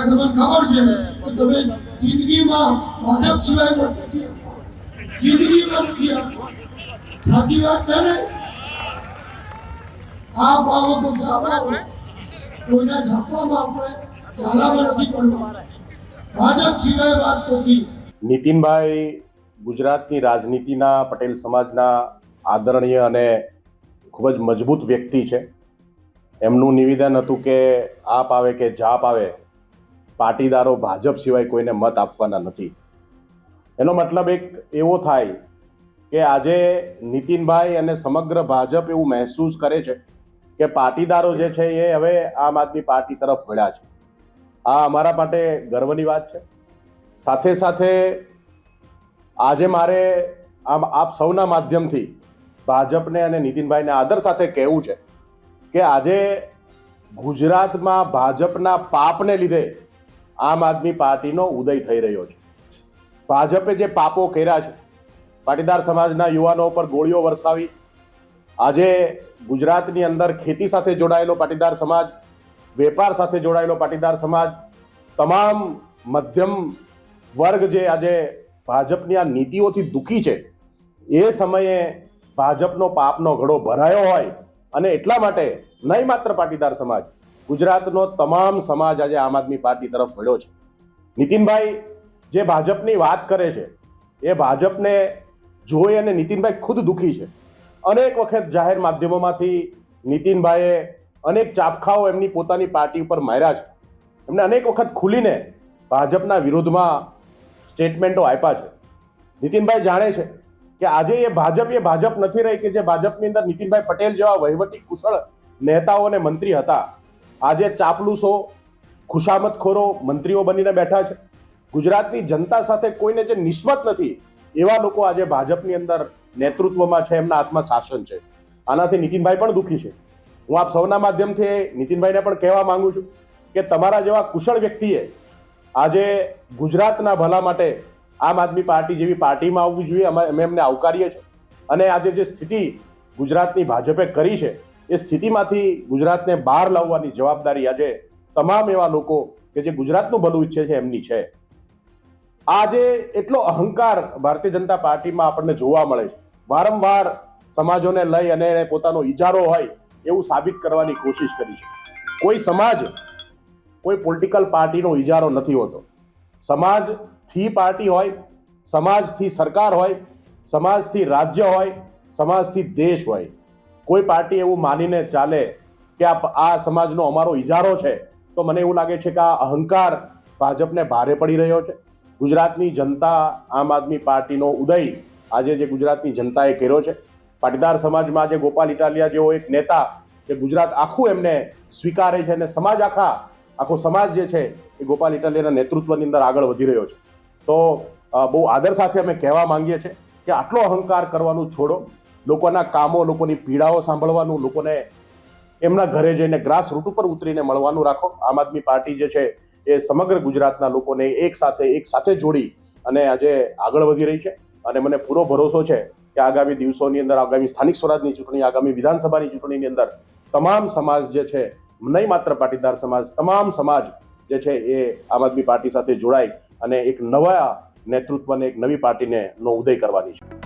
કારણ કે ખબર છે કે તમે જિંદગીમાં ભાજપ સિવાય મત નથી જિંદગીમાં નથી સાચી વાત છે ને? આ બાબતો તો છાપાઓ કોઈના છાપામાં આપણે ઝાલામાં નથી પડવા ભાજપ સિવાય વાત નથી. નીતિનભાઈ ગુજરાતની રાજનીતિના પટેલ સમાજના આદરણીય અને ખૂબ જ મજબૂત વ્યક્તિ છે. એમનું નિવેદન હતું કે આપ આવે કે જાપ આવે પાટીદારો ભાજપ સિવાય કોઈને મત આપવાના નથી. એનો મતલબ એક એવો થાય કે આજે નીતિનભાઈ અને સમગ્ર ભાજપ એવું મહેસૂસ કરે છે કે પાટીદારો જે છે એ હવે આમ આદમી પાર્ટી તરફ વળ્યા છે. આ અમારા માટે ગર્વની વાત છે. સાથે સાથે આજે મારે આમ આપ સૌના માધ્યમથી ભાજપને અને નીતિનભાઈને આદર સાથે કહેવું છે કે આજે ગુજરાતમાં ભાજપના પાપને લીધે આમ આદમી પાર્ટીનો ઉદય થઈ રહ્યો છે. ભાજપે જે પાપો કર્યા છે, પાટીદાર સમાજના યુવાનો પર ગોળીઓ વરસાવી, આજે ગુજરાતની અંદર ખેતી સાથે જોડાયેલો પાટીદાર સમાજ, વેપાર સાથે જોડાયેલો પાટીદાર સમાજ, તમામ મધ્યમ વર્ગ જે આજે ભાજપની આ નીતિઓથી દુઃખી છે, એ સમયે ભાજપનો પાપનો ઘડો ભરાયો હોય અને એટલા માટે નહીં માત્ર પાટીદાર સમાજ ગુજરાતનો તમામ સમાજ આજે આમ આદમી પાર્ટી તરફ વળ્યો છે. નીતિનભાઈ જે ભાજપની વાત કરે છે, એ ભાજપને જોઈ અને નીતિનભાઈ ખુદ દુઃખી છે. અનેક વખત જાહેર માધ્યમોમાંથી નીતિનભાઈએ અનેક ચાપખાઓ એમની પોતાની પાર્ટી ઉપર માર્યા છે. એમને અનેક વખત ખુલીને ભાજપના વિરોધમાં સ્ટેટમેન્ટો આપ્યા છે. નીતિનભાઈ જાણે છે કે આજે એ ભાજપ એ ભાજપ નથી રહી કે જે ભાજપની અંદર નીતિનભાઈ પટેલ જેવા વહીવટી કુશળ નેતાઓ અને મંત્રી હતા. આજે ચાપલુસો, ખુશામતખોરો, મંત્રીઓ બનીને બેઠા છે. ગુજરાતની જનતા સાથે કોઈને જે નિસ્બત નથી, એવા લોકો આજે ભાજપની અંદર નેતૃત્વમાં છે, એમના હાથમાં શાસન છે. આનાથી નીતિનભાઈ પણ દુઃખી છે. હું આપ સૌના માધ્યમથી નીતિનભાઈને પણ કહેવા માંગુ છું કે તમારા જેવા કુશળ વ્યક્તિએ આજે ગુજરાતના ભલા માટે આમ આદમી પાર્ટી જેવી પાર્ટીમાં આવવું જોઈએ, અમે એમને આવકારીએ છીએ. અને આજે જે સ્થિતિ ગુજરાતની ભાજપે કરી છે એ સ્થિતિમાંથી ગુજરાતને બહાર લાવવાની જવાબદારી આજે તમામ એવા લોકો કે જે ગુજરાતનું ભલું ઈચ્છે છે એમની છે. આજે એટલો અહંકાર ભારતીય જનતા પાર્ટીમાં આપણને જોવા મળે છે. વારંવાર સમાજોને લઈ અને એને પોતાનો ઇજારો હોય એવું સાબિત કરવાની કોશિશ કરી છે. કોઈ સમાજ કોઈ પોલિટિકલ પાર્ટીનો ઇજારો નથી હોતો. સમાજથી પાર્ટી હોય, સમાજથી સરકાર હોય, સમાજથી રાજ્ય હોય, સમાજથી દેશ હોય. કોઈ પાર્ટી એવું માનીને ચાલે કે આ આ સમાજનો અમારો ઇજારો છે, તો મને એવું લાગે છે કે આ અહંકાર ભાજપને ભારે પડી રહ્યો છે. ગુજરાતની જનતા, આમ આદમી પાર્ટીનો ઉદય આજે જે ગુજરાતની જનતાએ કર્યો છે. પાટીદાર સમાજમાં આજે ગોપાલ ઇટાલિયા જેવો એક નેતા જે ગુજરાત આખું એમને સ્વીકારે છે અને સમાજ આખા, આખો સમાજ જે છે એ ગોપાલ ઇટાલિયાના નેતૃત્વની અંદર આગળ વધી રહ્યો છે. તો બહુ આદર સાથે અમે કહેવા માંગીએ છીએ કે આટલો અહંકાર કરવાનું છોડો. લોકોના કામો, લોકોની પીડાઓ સાંભળવાનું, લોકોને એમના ઘરે જઈને ગ્રાસ રૂટ ઉપર ઉતરીને મળવાનું રાખો. આમ આદમી પાર્ટી જે છે એ સમગ્ર ગુજરાતના લોકોને એક સાથે એક સાથે જોડી અને આજે આગળ વધી રહી છે. અને મને પૂરો ભરોસો છે કે આગામી દિવસોની અંદર, આગામી સ્થાનિક સ્વરાજની ચૂંટણી, આગામી વિધાનસભાની ચૂંટણીની અંદર તમામ સમાજ જે છે, નહીં માત્ર પાટીદાર સમાજ, તમામ સમાજ જે છે એ આમ આદમી પાર્ટી સાથે જોડાઈ અને એક નવા નેતૃત્વને, એક નવી પાર્ટીને નો ઉદય કરવાની છે.